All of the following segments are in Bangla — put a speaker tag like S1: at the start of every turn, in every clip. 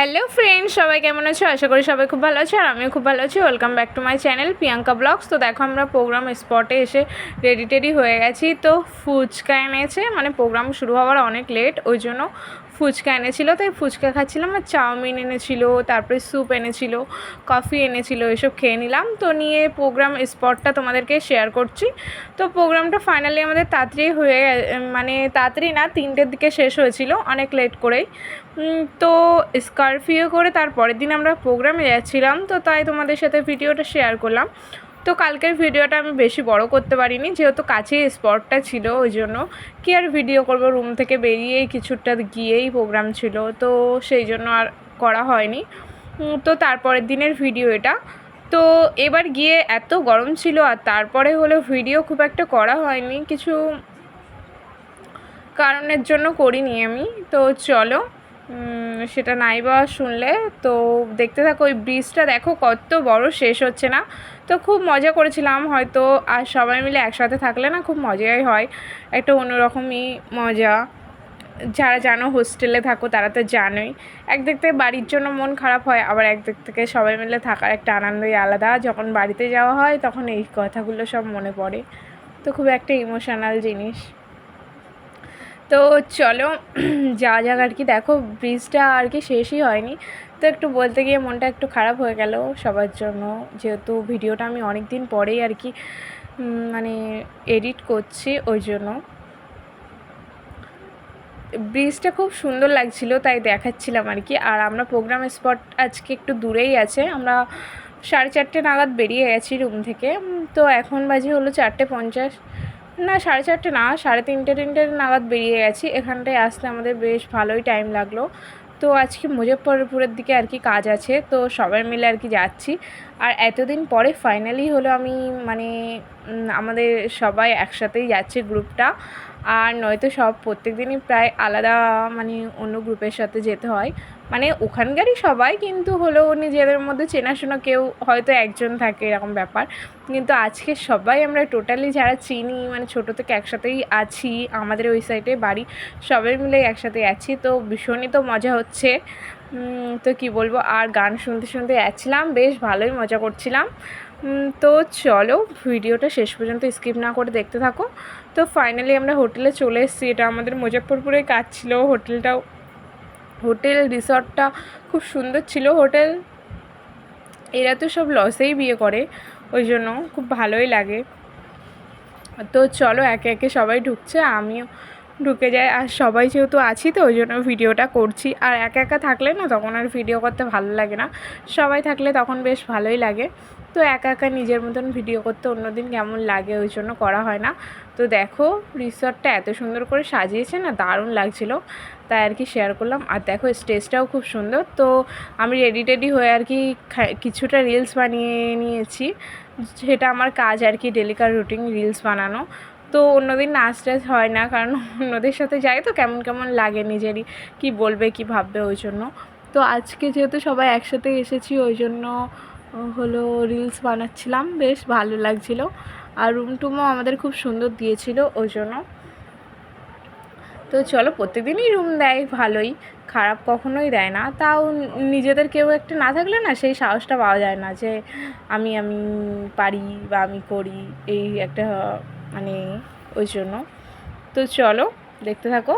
S1: হ্যালো ফ্রেন্ডস, সবাই কেমন আছো? আশা করি সবাই খুব ভালো আছো আর আমিও খুব ভালো আছি। Welcome back to my channel Priyanka blogs তো দেখো, আমরা প্রোগ্রাম স্পটে এসে রেডি টেডি হয়ে গেছি। তো ফুচকা এনেছে মানে প্রোগ্রাম শুরু হওয়ার অনেক লেট ওই জন্য ফুচকা এনেছিল, তাই ফুচকা খাচ্ছিলাম আর চাউমিন এনেছিল, তারপরে স্যুপ এনেছিল, কফি এনেছিল, এসব খেয়ে নিলাম। তো নিয়ে প্রোগ্রাম স্পটটা তোমাদেরকে শেয়ার করছি। তো প্রোগ্রামটা ফাইনালি আমাদের তাড়াতাড়ি হয়ে মানে তাড়াতাড়ি না, তিনটের দিকে শেষ হয়েছিল, অনেক লেট করেই। তো স্করপিও করে তার পরের দিন আমরা প্রোগ্রামে যাচ্ছিলাম, তো তাই তোমাদের সাথে ভিডিওটা শেয়ার করলাম। তো কালকের ভিডিওটা আমি বেশি বড় করতে পারিনি, যেহেতু কাছেই স্পটটা ছিল, ওই জন্য। কি আর ভিডিও করব রুম থেকে বেরিয়েই কিছুটা গিয়েই প্রোগ্রাম ছিল, তো সেই জন্য আর করা হয়নি। তো তারপরের দিনের ভিডিও এটা। তো এবার গিয়ে এত গরম ছিল, আর তারপরে হলো ভিডিও খুব একটা করা হয়নি, কিছু কারণের জন্য করিনি আমি। তো চলো সেটা নাই বা শুনলে, তো দেখতে থাকো ওই ব্রিজটা দেখো কত বড়, শেষ হচ্ছে না। তো খুব মজা করেছিলাম হয়তো, আর সবাই মিলে একসাথে থাকলে না খুব মজাই হয়। একটা অন্যরকমই মজা। যারা জানো হোস্টেলে থাকো তারা তো জানোই। একদিক থেকে বাড়ির জন্য মন খারাপ হয়, আবার একদিক থেকে সবাই মিলে থাকার একটা আনন্দই আলাদা। যখন বাড়িতে যাওয়া হয় তখন এই কথাগুলো সব মনে পড়ে। তো খুব একটা ইমোশনাল জিনিস। তো চলো, যা যাক আর কি। দেখো ব্রিজটা আর কি শেষই হয়নি। তো একটু বলতে গিয়ে মনটা একটু খারাপ হয়ে গেল সবার জন্য। যেহেতু ভিডিওটা আমি অনেক দিন পরেই আর কি মানে এডিট করছি ওই জন্য। ব্রিজটা খুব সুন্দর লাগছিল, তাই দেখাচ্ছিলাম আর কি। আর আমরা প্রোগ্রাম স্পট আজকে একটু দূরেই আছে। আমরা সাড়ে চারটে নাগাদ বেরিয়ে গেছি রুম থেকে। তো এখন বাজে হলো চারটে পঞ্চাশ। না, সাড়ে চারটে না, সাড়ে তিনটে তিনটে নাগাদ বেরিয়ে গেছি। এখানটায় আসতে আমাদের বেশ ভালোই টাইম লাগল। তো আজকে মুজফ্ফরপুরের দিকে আর কি কাজ আছে, তো সবাই মিলে আর কি যাচ্ছি। আর এতদিন পরে ফাইনালি হলো আমি মানে আমাদের সবাই একসাথেই যাচ্ছে গ্রুপটা। আর নয়তো সব প্রত্যেক দিনই প্রায় আলাদা মানে অন্য গ্রুপের সাথে যেতে হয়। মানে ওখানকারই সবাই, কিন্তু হলো নিজেদের মধ্যে চেনাশোনা কেউ হয়তো একজন থাকে, এরকম ব্যাপার। কিন্তু আজকে সবাই আমরা টোটালি যারা চিনি মানে ছোটো থেকে একসাথেই আছি, আমাদের ওই সাইডে বাড়ি, সবাই মিলে একসাথে আছি। তো ভীষণই তো মজা হচ্ছে। তো কি বলব, আর গান শুনতে শুনতে যাচ্ছিলাম, বেশ ভালোই মজা করছিলাম। তো চলো, ভিডিওটা শেষ পর্যন্ত স্কিপ না করে দেখতে থাকো। তো ফাইনালি আমরা হোটেলে চলে এসেছি, এটা আমাদের মুজফ্ফরপুরে কাজ ছিল, হোটেলটাও, হোটেল রিসর্টটা খুব সুন্দর ছিল। হোটেল, এরা তো সব লসেই বিয়ে করে, ওই জন্য খুব ভালোই লাগে। তো চলো, একে একে সবাই ঢুকছে, আমিও ঢুকে যায়। আর সবাই যেহেতু আছি তো, ওই জন্য ভিডিওটা করছি। আর একা একা থাকলে না, তখন আর ভিডিও করতে ভালো লাগে না। সবাই থাকলে তখন বেশ ভালোই লাগে। তো একা একা নিজের মতন ভিডিও করতে অন্যদিন কেমন লাগে, ওই জন্য করা হয় না। তো দেখো, রিসর্টটা এত সুন্দর করে সাজিয়েছে না, দারুণ লাগছিল। তাই আর কি শেয়ার করলাম। আর দেখো, স্টেজটাও খুব সুন্দর। তো আমি রেডি টেডি হয়ে আর কি কিছুটা রিলস বানিয়ে নিয়েছি। সেটা আমার কাজ আর কি ডেলিকার রুটিন রিলস বানানো। তো অন্যদিন নাচ টাচ হয় না, কারণ অন্যদের সাথে যাই তো কেমন কেমন লাগে নিজেরই, কি বলবে, কি ভাববে ওই জন্য। তো আজকে যেহেতু সবাই একসাথে এসেছি, ওই জন্য হলো রিলস বানাচ্ছিলাম, বেশ ভালো লাগছিল। আর রুম টুমও আমাদের খুব সুন্দর দিয়েছিল ওই জন্য। তো চলো প্রত্যেকদিনই রুম দেয় ভালোই, খারাপ কখনোই দেয় না। তাও নিজেদের কেউ একটা না থাকলে না, সেই সাহসটা পাওয়া যায় না যে আমি আমি পারি বা আমি করি, এই একটা মানে ওই জন্য। তো চলো, দেখতে থাকো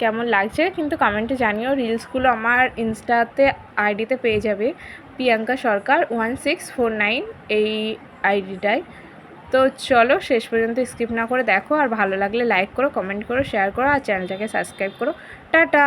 S1: কেমন লাগছে। কিন্তু কমেন্টে জানিও রিলসগুলো আমার ইনস্টাতে আইডিতে পেয়ে যাবে। Priyanka Sarkar one six four nine এই আইডিটায় তো চলো, শেষ পর্যন্ত স্কিপ না করে দেখো। আর ভালো লাগলে লাইক করো কমেন্ট করো শেয়ার করো, আর চ্যানেলটাকে সাবস্ক্রাইব করো। টাটা!